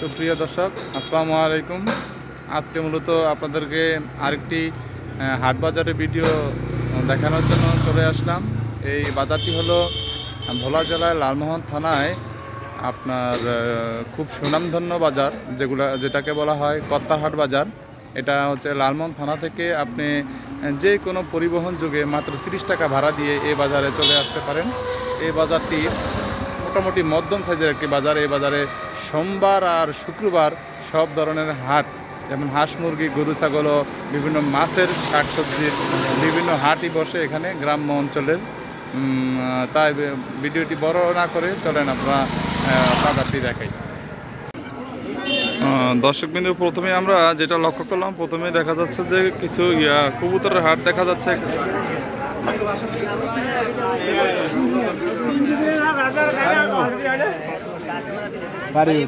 সুপ্রিয় দর্শক, আসসালামু আলাইকুম। আজকে মূলত আপনাদেরকে আরেকটি হাট বাজারের ভিডিও দেখানোর জন্য চলে আসলাম। এই বাজারটি হলো ভোলা জেলায় লালমোহন থানায় আপনার খুব সুনামধন্য বাজার, যেগুলা, যেটাকে বলা হয় কত্তারহাট বাজার। এটা হচ্ছে লালমোহন থানা থেকে আপনি যে কোনো পরিবহন যুগে মাত্র তিরিশ টাকা ভাড়া দিয়ে এই বাজারে চলে আসতে পারেন। এই বাজারটি মোটামুটি মধ্যম সাইজের একটি বাজার। এই বাজারে সোমবার আর শুক্রবার সব ধরনের হাট, যেমন হাঁস মুরগি, গরু, ছাগল ও বিভিন্ন মাছের শাকসবজির বিভিন্ন হাটই বসে এখানে গ্রাম্য অঞ্চলের। তাই ভিডিওটি বড় না করে চলেন আপনারা বাজারটি দেখাই। দর্শক বিন্দু প্রথমে আমরা যেটা লক্ষ্য করলাম, প্রথমে দেখা যাচ্ছে যে কিছু, ইয়া, কবুতরের হাট দেখা যাচ্ছে। বাড়ি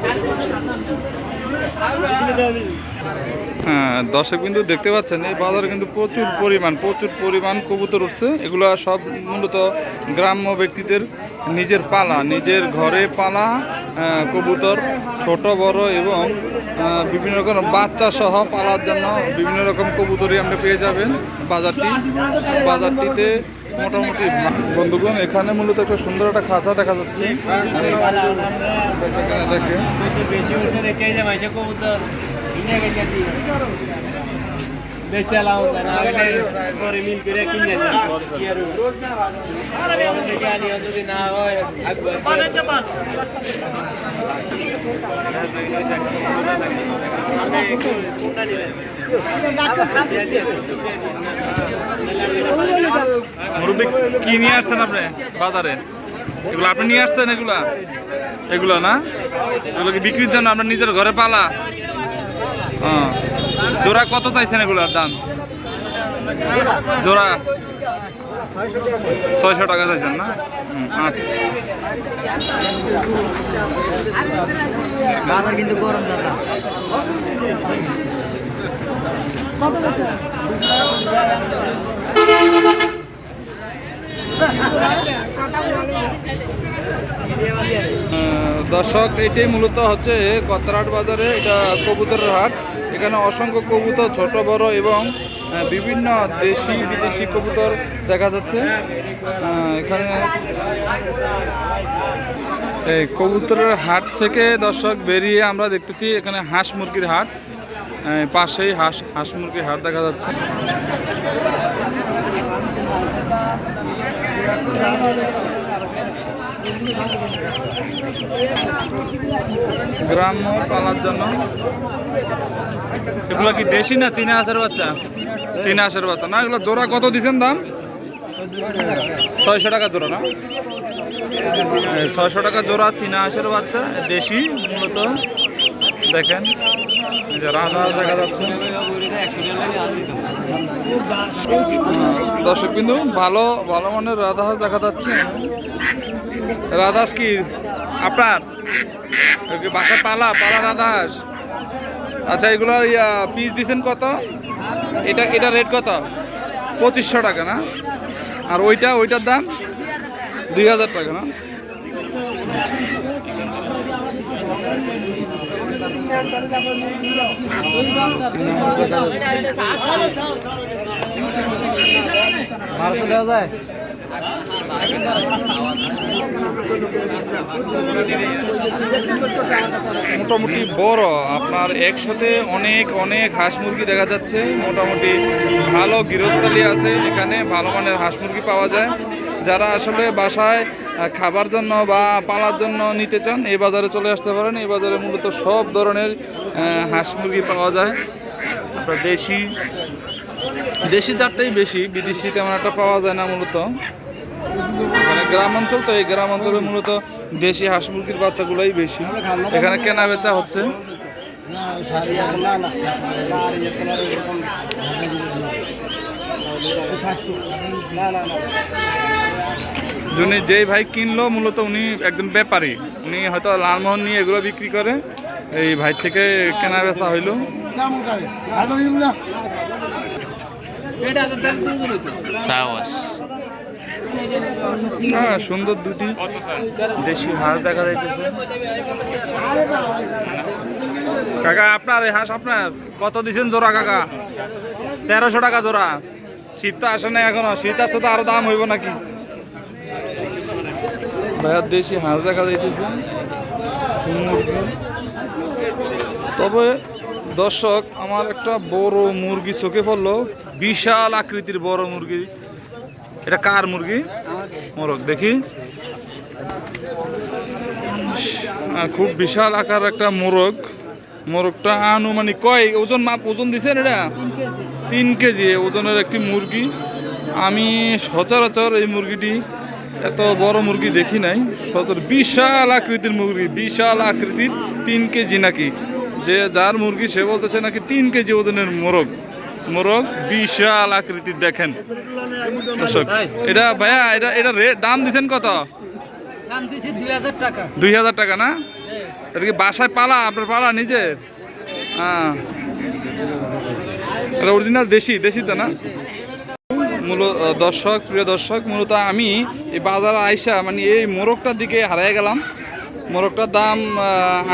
Thank you. হ্যাঁ দর্শক বিন্দু দেখতে পাচ্ছেন, এই বাজারে কিন্তু প্রচুর পরিমাণ প্রচুর পরিমাণ কবুতর উঠছে। এগুলো সব মূলত গ্রাম্য ব্যক্তিদের নিজের পালা, নিজের ঘরে পালা কবুতর, ছোট, বড় এবং বিভিন্ন রকম বাচ্চা সহ পালার জন্য বিভিন্ন রকম কবুতরই আপনি পেয়ে যাবেন বাজারটি। বাজারটিতে মোটামুটি বন্ধুগণ এখানে মূলত একটা সুন্দর একটা খাঁচা দেখা যাচ্ছে। না হয় মুরব্বী কি নিয়ে আসছেন আপনি বাজারে? এগুলো আপনি নিয়ে আসছেন এগুলা? এগুলো না? এগুলো কি বিক্রির জন্য আপনার নিজের ঘরে পালা? হ্যাঁ জোড়া কত চাইছেন এগুলোর দাম? জোড়া ছয়শো টাকা চাইছেন না? হুম, আচ্ছা বাজার কিন্তু গরম দাদা। আহ, দর্শক এটাই মূলত হচ্ছে কত্তারহাট বাজারে, এটা কবুতরের হাট। এখানে অসংখ্য কবুতর, ছোট, বড় এবং বিভিন্ন দেশি, বিদেশি কবুতর দেখা যাচ্ছে। এখানে এই কবুতরের হাট থেকে দর্শক বেরিয়ে আমরা দেখতেছি এখানে হাঁস মুরগির হাট। পাশেই হাঁস হাঁস মুরগির হাট দেখা যাচ্ছে। গ্রাম্য পালার জন্য। এগুলো কি দেশি না চীনা হাঁসের বাচ্চা? চীনা হাঁসের বাচ্চা। না, এগুলো জোড়া কত দিচ্ছেন দাম? ছয়শো টাকা জোড়া, না? ছয়শো টাকা জোড়া চীনা হাঁসের বাচ্চা, দেশি মূলত। দেখেন। দেখা যাচ্ছে। দর্শক বিন্দু ভালো ভালো মানের রাধাহাঁস দেখা যাচ্ছে। রাধাহাঁস কি? আপনার? বাসায় পালা পালা রাধাহাঁস আচ্ছা এগুলো পিস দিছেন কত? এটা এটা রেট কত? পঁচিশশো টাকা, না? আর ওইটা, ওইটার দাম দুই হাজার টাকা, না সিনেমা দেখা যাচ্ছে। মোটামুটি বড়। আপনার একসাথে অনেক অনেক হাঁস মুরগি দেখা যাচ্ছে। মোটামুটি ভালো গৃহস্থলী আছে এখানে, ভালো মানের হাঁস মুরগি পাওয়া যায়। যারা আসলে বাসায় খাবার জন্য বা পালার জন্য নিতে চান এই বাজারে চলে আসতে পারেন। এই বাজারে মূলত সব ধরনের হাঁস মুরগি পাওয়া যায়। আপনার দেশি দেশি জাতটাই বেশি বিদেশি তেমন একটা পাওয়া যায় না মূলত। মানে গ্রাম অঞ্চল তো এই গ্রাম অঞ্চলে মূলত দেশি হাঁস মুরগির বাচ্চাগুলোই বেশি। এখানে কেনা বেচা হচ্ছে। না, না, যিনি যেই ভাই কিনলো মূলত উনি একজন ব্যাপারী। উনি হয়তো লালমোহন নিয়ে এগুলো বিক্রি করে এই ভাই থেকে কেনা বেচা হইল। হ্যাঁ সুন্দর দুটি। দেশি হাঁস দেখা যাইতেছে। কাকা আপনার এই হাঁস আপনার কত দিছেন জোড়া কাকা? তেরোশো টাকা জোড়া। শীত তো আসে না এখনও। শীত আসলে তো আরও দাম হইব নাকি? ভাইয়ার দেশি হাঁস দেখা যাইতেছে। তবে দর্শক, আমার একটা বড় মুরগি চোখে পড়ল। বিশাল আকৃতির বড় মুরগি। এটা কার মুরগি? মোরগ, দেখি। খুব বিশাল আকার একটা মোরগ। মোরগটা আনুমানিক কয়? ওজন মাপ, ওজন দিছেন এটা? তিন কেজি। ওজনের একটি মুরগি। আমি সচরাচর এই মুরগিটি এত বড় মুরগি দেখি নাই। সচর বিশাল আকৃতির মুরগি বিশাল আকৃতির তিন কেজি নাকি। যে যার মুরগি সে বলতেছে নাকি তিন কেজি ওজনের মোরগ। মোরগ বিশাল আকৃতির দেখেন। দর্শক এটা ভাইয়া এটা এটা রেট দাম দিছেন কত? দুই হাজার টাকা। দুই হাজার টাকা না? এটা কি বাসায় পালা? আপনার পালা নিজে হ্যাঁ। এটা অরিজিনাল দেশি দেশি তো না? মূল দর্শক, প্রিয় দর্শক, মূলত আমি এই বাজারে আইসা মানে এই মোরগটার দিকে হারিয়ে গেলাম। মোরগটার দাম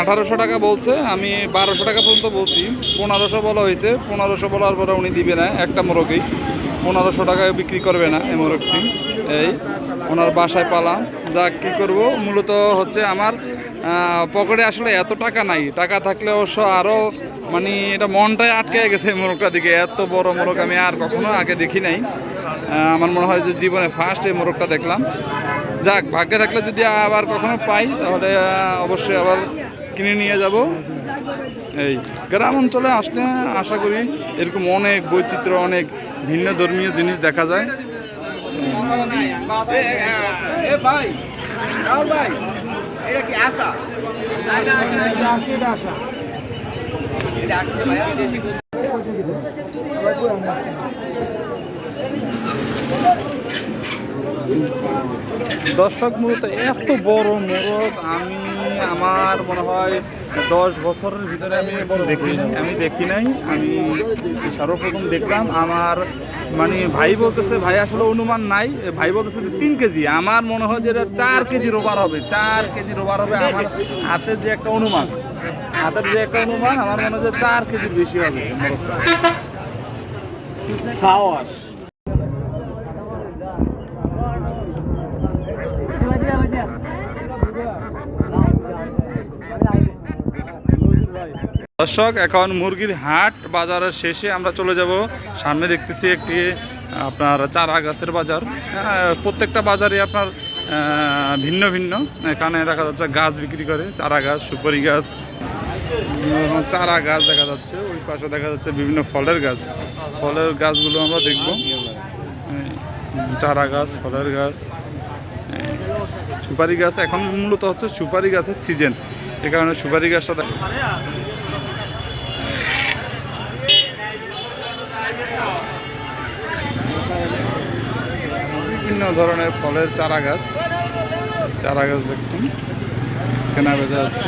আঠারোশো টাকা বলছে, আমি বারোশো টাকা পর্যন্ত বলছি। পনেরোশো বলা হয়েছে, পনেরোশো বলার পরে উনি দিবে না, একটা মোরগই। পনেরোশো টাকায় বিক্রি করবে না এই মোরগটি। এই, ওনার বাসায় পালাম। যা কি করব? মূলত হচ্ছে আমার পকেটে আসলে এত টাকা নাই। টাকা থাকলে অবশ্য আরও মানে এটা মনটাই আটকে গেছে মোরগটার দিকে। এত বড় মোরগ আমি আর কখনো আগে দেখি নাই। আমার মনে হয় যে জীবনে ফার্স্ট এই মোরগটা দেখলাম। যাক ভাগ্যে থাকলে যদি আবার কখনো পাই তাহলে অবশ্যই আবার কিনে নিয়ে যাব। এই গ্রাম অঞ্চলে আসলে আশা করি এরকম অনেক বৈচিত্র্য অনেক ভিন্ন ধর্মীয় জিনিস দেখা যায়। এ ভাই রাহুল ভাই এটা কি আশা এটা আসছে ভাইয়া দেশি দর্শক মূলত এত বড় মোরগ আমি আমার মনে হয় দশ বছরের ভিতরে আমি দেখি নাই। আমি দেখি নাই। আমি সর্বপ্রথম দেখলাম আমার মানে ভাই বলতেছে ভাই আসলে অনুমান নাই। ভাই বলতেছে যে তিন কেজি। আমার মনে হয় যে এটা চার কেজি রোবার হবে চার কেজি রোবার হবে আমার হাতের যে একটা অনুমান। হাতের যে একটা অনুমান আমার মনে হয় যে চার কেজির বেশি হবে মোরগটা। সাহস দর্শক, এখন মুরগির হাট বাজারের শেষে আমরা চলে যাব। সামনে দেখতেছি একটি আপনার চারা গাছের বাজার। প্রত্যেকটা বাজারে আপনার ভিন্ন ভিন্ন। এখানে দেখা যাচ্ছে গাছ বিক্রি করে, চারা গাছ, সুপারি গাছ চারা গাছ দেখা যাচ্ছে। ওই পাশে দেখা যাচ্ছে বিভিন্ন ফলের গাছ। ফলের গাছগুলো আমরা দেখব। চারা গাছ, ফলের গাছ সুপারি গাছ। এখন মূলত হচ্ছে সুপারি গাছের সিজন। এ কারণে সুপারি গাছটা বিভিন্ন ধরনের ফলের চারা গাছ চারা গাছ দেখছেন কেনা বেচা যাচ্ছে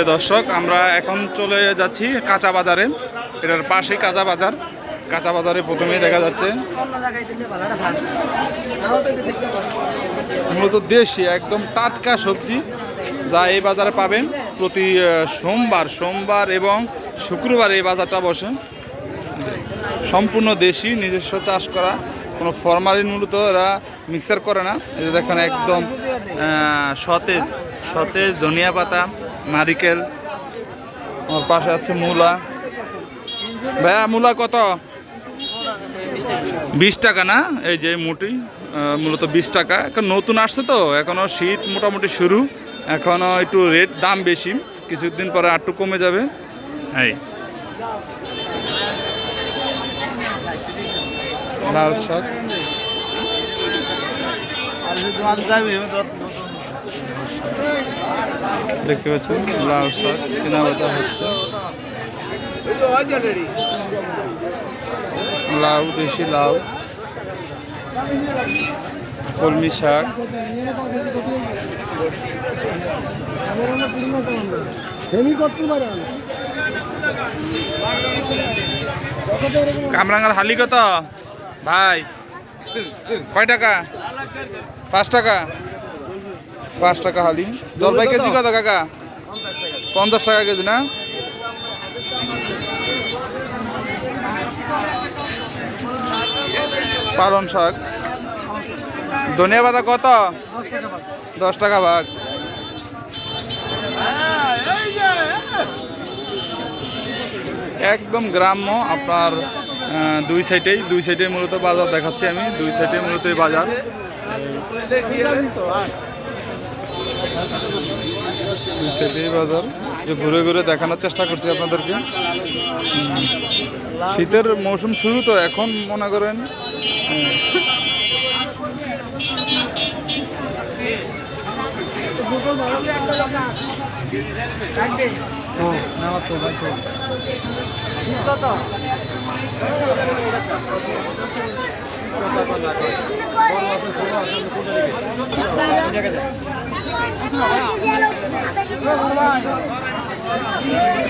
প্রিয় দর্শক, আমরা এখন চলে যাচ্ছি কাঁচা বাজারে। এটার পাশেই কাঁচা বাজার। কাঁচা বাজারে প্রথমেই দেখা যাচ্ছে, মূলত দেশি, একদম টাটকা সবজি যা এই বাজারে পাবেন প্রতি সোমবার সোমবার এবং শুক্রবার এই বাজারটা বসে। সম্পূর্ণ দেশি, নিজস্ব চাষ করা, কোনো ফরমালিন মূলত এরা মিক্সার করে না। যে দেখেন একদম সতেজ সতেজ ধনিয়া পাতা। নারিকেল। আমার পাশে আছে মূলা। ভাইয়া, মূলা কত? বিশ টাকা না? এই যে মুটি মূলত বিশ টাকা। এখন নতুন আসছে তো এখনও শীত মোটামুটি শুরু। এখনও একটু রেট দাম বেশি। কিছুদিন পরে আটটু কমে যাবে। এই। লাল শাক। দেখতে পাচ্ছেন, লাল শাক কেনা বেচা হচ্ছে। লাউ, দেশি লাউ। কলমি শাক। কামরাঙ্গার হালি কত? ভাই, কয় টাকা? পাঁচ টাকা? পাঁচ টাকা হালি জলপাই কেজি কত কাকা? পঞ্চাশ টাকা কেজি, না? পালন শাক। ধনিয়া পাতা কত? দশ টাকা ভাগ। একদম গ্রাম্য, আপনার দুই সাইডেই, দুই সাইডে মূলত বাজার দেখাচ্ছি আমি, দুই সাইডে মূলত বাজার। সাইডেই বাজার। যে ঘুরে ঘুরে দেখানোর চেষ্টা করছি আপনাদেরকে। শীতের মৌসুম শুরু তো এখন মনে করেন। হুম,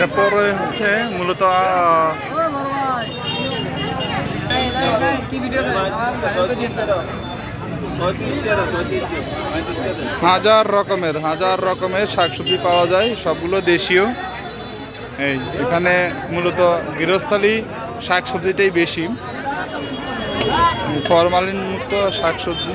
এরপরে হচ্ছে মূলত হাজার রকমের হাজার রকমের শাকসবজি পাওয়া যায়, সবগুলো দেশীয়। এই, এখানে মূলত গৃহস্থালী শাকসবজিটাই বেশি। ফরমালিন মুক্ত শাকসবজি।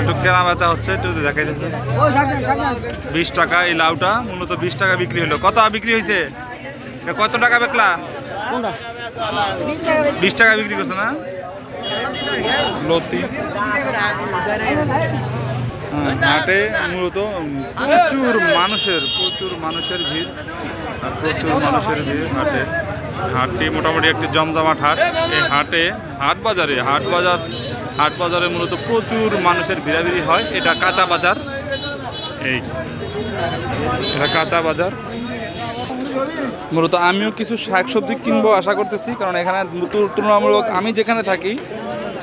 একটু কেনা বেচা হচ্ছে একটু দেখাই দিচ্ছে বিশ টাকা এই লাউটা মূলত বিশ টাকা বিক্রি হলো। কত বিক্রি হয়েছে? কত টাকা বেকলা? বিশ টাকা বিক্রি করছে না? লতি। হ্যাঁ, হাটে মূলত প্রচুর মানুষের প্রচুর মানুষের ভিড় আর প্রচুর মানুষের ভিড় হাটে হাটটি মোটামুটি একটি জমজমাট হাট। এই হাটে হাট বাজারে হাট বাজার হাট বাজারে মূলত প্রচুর মানুষের ভিড়াভিড়ি হয়। এটা কাঁচা বাজার। এই এটা কাঁচা বাজার। মূলত আমিও কিছু শাকসবজি কিনবো আশা করতেছি কারণ এখানে তুলনামূলক আমি যেখানে থাকি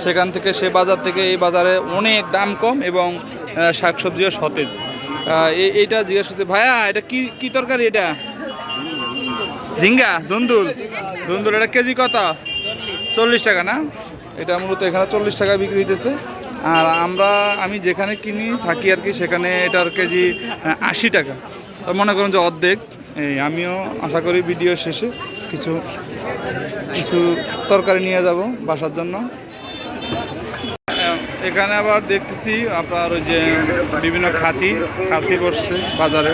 সেখান থেকে সে বাজার থেকে এই বাজারে অনেক দাম কম এবং আহ, শাকসবজিও সতেজ। এইটা জিজ্ঞেস করতে ভাইয়া এটা কি কি তরকারি এটা? ঝিঙ্গা দুন্দুল দুন্দুল এটা কেজি কত? চল্লিশ টাকা না? এটা মূলত এখানে চল্লিশ টাকা বিক্রি হইতেছে। আর আমরা আমি যেখানে কিনি থাকি আর কি সেখানে এটার কেজি আশি টাকা। মনে করুন যে অর্ধেক। এই, আমিও আশা করি ভিডিও শেষে কিছু কিছু তরকারি নিয়ে যাব বাসার জন্য। এখানে আবার দেখতেছি আপনার ওই যে বিভিন্ন খাঁচি খাঁচি বসছে বাজারে।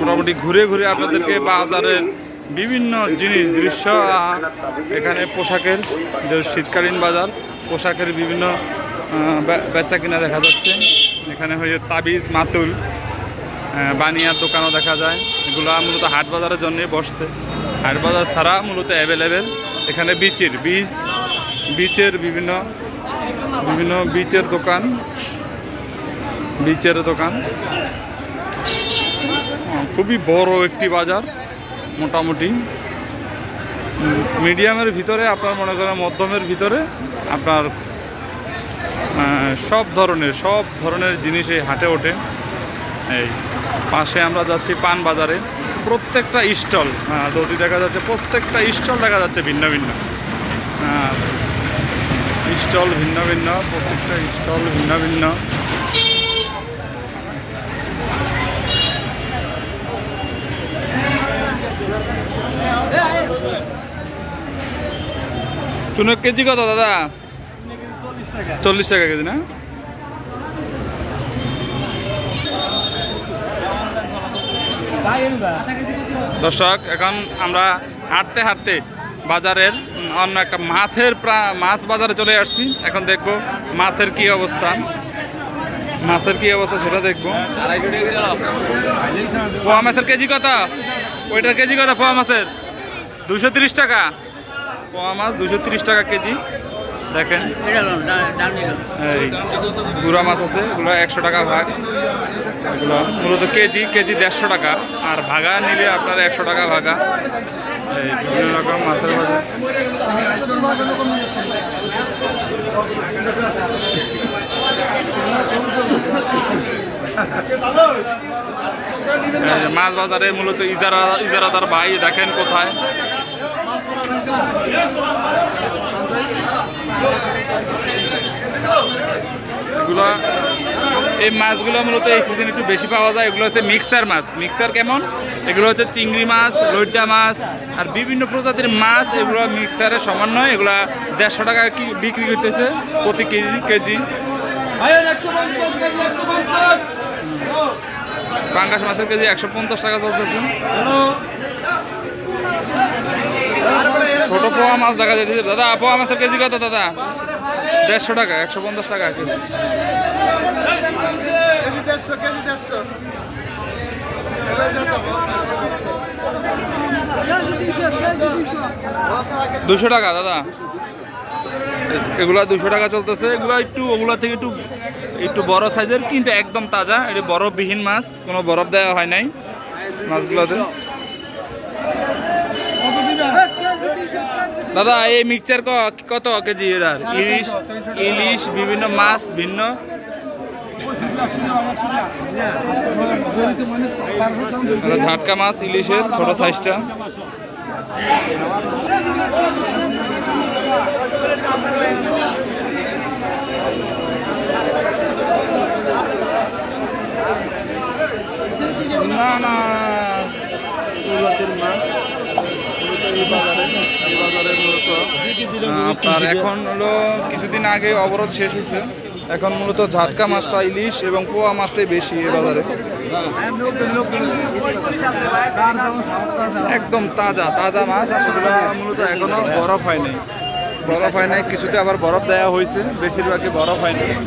মোটামুটি ঘুরে ঘুরে আপনাদেরকে বাজারের বিভিন্ন জিনিস, দৃশ্য এখানে পোশাকের, যে শীতকালীন বাজার, পোশাকের বিভিন্ন বেচা কিনা দেখা যাচ্ছে। এখানে হয়ে তাবিজ, মাতুল বানিয়ার দোকানও দেখা যায়। এগুলো মূলত হাট বাজারের জন্যই বসছে। হাট বাজার ছাড়া মূলত অ্যাভেলেবেল এখানে বিচের বীজ বিচের বিভিন্ন বিভিন্ন বিচের দোকান। বিচের দোকান। খুবই বড় একটি বাজার, মোটামুটি। মিডিয়ামের ভিতরে, আপনার মনে করেন মধ্যমের ভিতরে, আপনার সব ধরনের সব ধরনের জিনিস এই হাটে ওঠে। এই, পাশে আমরা যাচ্ছি পান বাজারে। প্রত্যেকটা স্টল দৌড়ি দেখা যাচ্ছে প্রত্যেকটা স্টল দেখা যাচ্ছে ভিন্ন ভিন্ন। স্টল ভিন্ন ভিন্ন, প্রত্যেকটা স্টল ভিন্ন ভিন্ন। চুনের কেজি কত দাদা? চল্লিশ টাকা কেজি, না? দর্শক, এখন আমরা হাঁটতে হাঁটতে বাজারের অন্য একটা মাছের মাছ বাজারে চলে আসছি। এখন দেখব মাছের কি অবস্থা। মাছের কি অবস্থা সেটা দেখব। পোয়া মাছের কেজি কত? ওইটার কেজি কত পোয়া মাছের? দুশো টাকা। পোয়া মাছ দুশো টাকা কেজি। দেখেন। এই গুড়া মাছ আছে এগুলো একশো টাকা ভাগ। এগুলো মূলত কেজি কেজি দেড়শো টাকা। আর ভাগা নিলে আপনার একশো টাকা ভাগা। এই বিভিন্ন রকম মাছের বাজার। মাছ বাজারে মূলত ইজারা ইজারাদার ভাই দেখেন কোথায়। এগুলো, এই মাছগুলো মূলত এই সিজন একটু বেশি পাওয়া যায়। এগুলো হচ্ছে মিক্সার মাছ। মিক্সার কেমন? এগুলো হচ্ছে চিংড়ি মাছ লইডা মাছ, আর বিভিন্ন প্রজাতির মাছ এগুলো মিক্সারের সমন্বয়। এগুলো দেড়শো টাকা বিক্রি করতেছে প্রতি কেজি কেজি। পাঙ্গাস মাছের কেজি একশো পঞ্চাশ টাকা চলতেছে। ছোট পোয়া মাছ দেখা যাচ্ছে দাদা, পোয়া মাছের কেজি কত, দাদা? দেড়শো টাকা, একশো পঞ্চাশ টাকা কেজি দুশো টাকা, দাদা। এগুলা দুশো টাকা চলতেছে। এগুলা একটু, ওগুলা থেকে একটু একটু বড় সাইজের, কিন্তু একদম তাজা। এটা বরফবিহীন মাছ, কোনো বরফ দেওয়া হয় নাই মাছগুলোতে। দাদা, এই মিক্সচার কত কেজি এটার? ইলিশ ইলিশ, বিভিন্ন মাছ, ভিন্ন? ঝাটকা মাছ ইলিশের, ছোট সাইজটা না না। মাছ মূলত এই বাজারে এই বাজারে মূলত আহ, আপনার এখন হলো কিছুদিন আগে অবরোধ শেষ হয়েছে। এখন মূলত ঝাটকা মাছটা ইলিশ এবং পোয়া মাছটাই বেশি এ বাজারে। একদম তাজা তাজা মাছ। সেগুলো মূলত এখনও বরফ হয় নাই। বরফ হয় নাই কিছুতে আবার বরফ দেওয়া হয়েছে। বেশিরভাগই বরফ হয়নি নাই।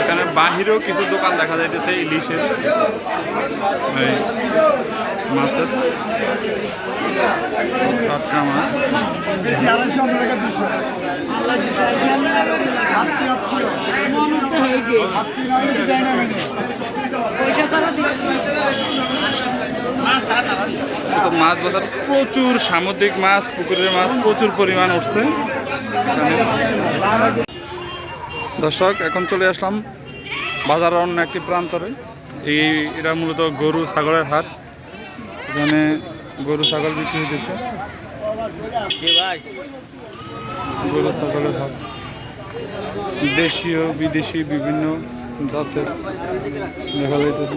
এখানে বাহিরেও কিছু দোকান দেখা যাইতেছে ইলিশের। মাছের। টাটকা মাছ। মাছ বাজার প্রচুর সামুদ্রিক মাছ, পুকুরের মাছ প্রচুর পরিমাণ উঠছে। দর্শক, এখন চলে আসলাম বাজারের অন্য একটি প্রান্তরে। এই এটা মূলত গরু, ছাগলের হাট। এখানে গরু ছাগল বিক্রি হইতেছে। গরু ছাগলের হাট দেশীয় বিদেশি বিভিন্ন জাতের দেখা যাইতেছে।